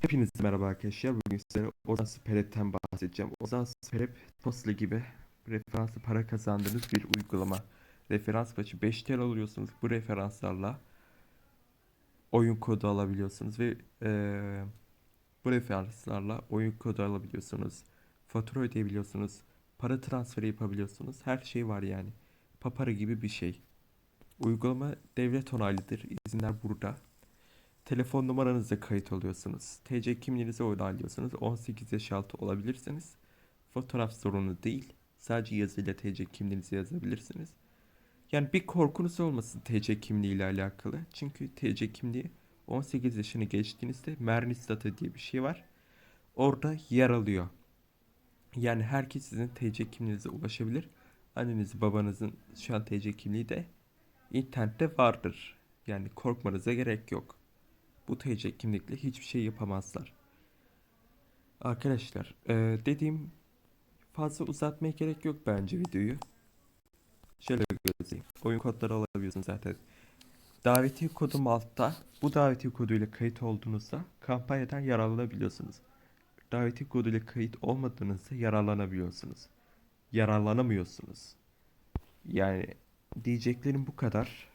Hepinize merhaba arkadaşlar. Bugün size Ozan Sperep'ten bahsedeceğim. Ozan Sperep, Tosla gibi referanslı para kazandığınız bir uygulama. Referans başı 5 TL alıyorsunuz. Bu referanslarla oyun kodu alabiliyorsunuz ve eee, bu referanslarla oyun kodu alabiliyorsunuz. Fatura ödeyebiliyorsunuz. Para transferi yapabiliyorsunuz. Her şey var yani. Papara gibi bir şey. Uygulama devlet onaylıdır. İzinler burada. Telefon numaranızla kayıt oluyorsunuz. TC kimliğinizi onaylıyorsunuz. 18 yaş altı olabilirsiniz. Fotoğraf sorunu değil. Sadece yazıyla TC kimliğinizi yazabilirsiniz. Yani bir korkunuz olmasın TC kimliği ile alakalı. Çünkü TC kimliği 18 yaşını geçtiğinizde Mernistate diye bir şey var. Orada yer alıyor. Yani herkes sizin TC kimliğinize ulaşabilir. Anneniz babanızın şu an TC kimliği de internette vardır. Yani korkmanıza gerek yok. Bu TC kimlikle hiçbir şey yapamazlar. Arkadaşlar, eee, dediğim fazla uzatmaya gerek yok bence videoyu. Şöyle göstereyim. Oyun kodları alabiliyorsunuz zaten. Davetiye kodum altta. Bu davetiye koduyla kayıt olduğunuzda kampanyadan yararlanabiliyorsunuz. Davetiye koduyla kayıt olmadığınızda yararlanabiliyorsunuz. Yararlanamıyorsunuz. Yani diyeceklerim bu kadar.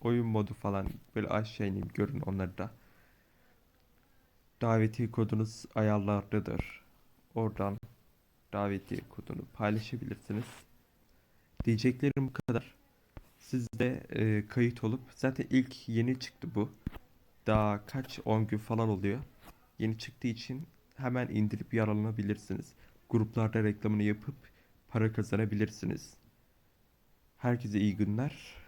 Oyun modu falan böyle aşağı ineyim görün onları da. Davetiye kodunuz ayarlardadır. Oradan davetiye kodunu paylaşabilirsiniz. Diyeceklerim bu kadar. Siz de e, kayıt olup zaten ilk yeni çıktı bu. Daha kaç 10 gün falan oluyor. Yeni çıktığı için hemen indirip yararlanabilirsiniz. Gruplarda reklamını yapıp para kazanabilirsiniz. Herkese iyi günler.